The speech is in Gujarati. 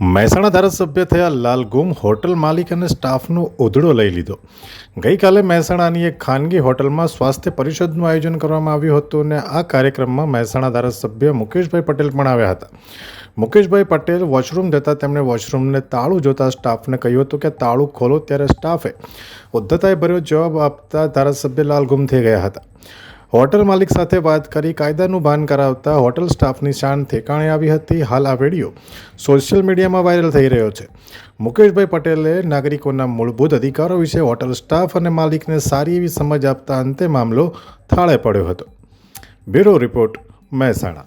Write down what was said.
મહેસાણા ધારાસભ્ય થયા લાલગુમ હોટલ માલિક અને સ્ટાફનો ઉધડો લઈ લીધો. ગઈકાલે મહેસાણાની એક ખાનગી હોટલમાં સ્વાસ્થ્ય પરિષદનું આયોજન કરવામાં આવ્યું હતું અને આ કાર્યક્રમમાં મહેસાણા ધારાસભ્ય મુકેશભાઈ પટેલ પણ આવ્યા હતા. મુકેશભાઈ પટેલ વોશરૂમ જતા તેમણે વોશરૂમને તાળું જોતા સ્ટાફને કહ્યું હતું કે તાળું ખોલો ત્યારે સ્ટાફે ઉદ્ધતાએ ભર્યો જવાબ આપતા ધારાસભ્ય લાલગુમ થઈ ગયા હતા. હોટલ માલિક સાથે વાત કરી કાયદાનું ભાન કરાવતા હોટલ સ્ટાફની શાન ઠેકાણે આવી હતી. હાલ આ વીડિયો સોશિયલ મીડિયામાં વાયરલ થઈ રહ્યો છે. મુકેશભાઈ પટેલે નાગરિકોના મૂળભૂત અધિકારો વિશે હોટલ સ્ટાફ અને માલિકને સારી એવી સમજ આપતા અંતે મામલો થાળે પડ્યો હતો. Bureau report Mehsana.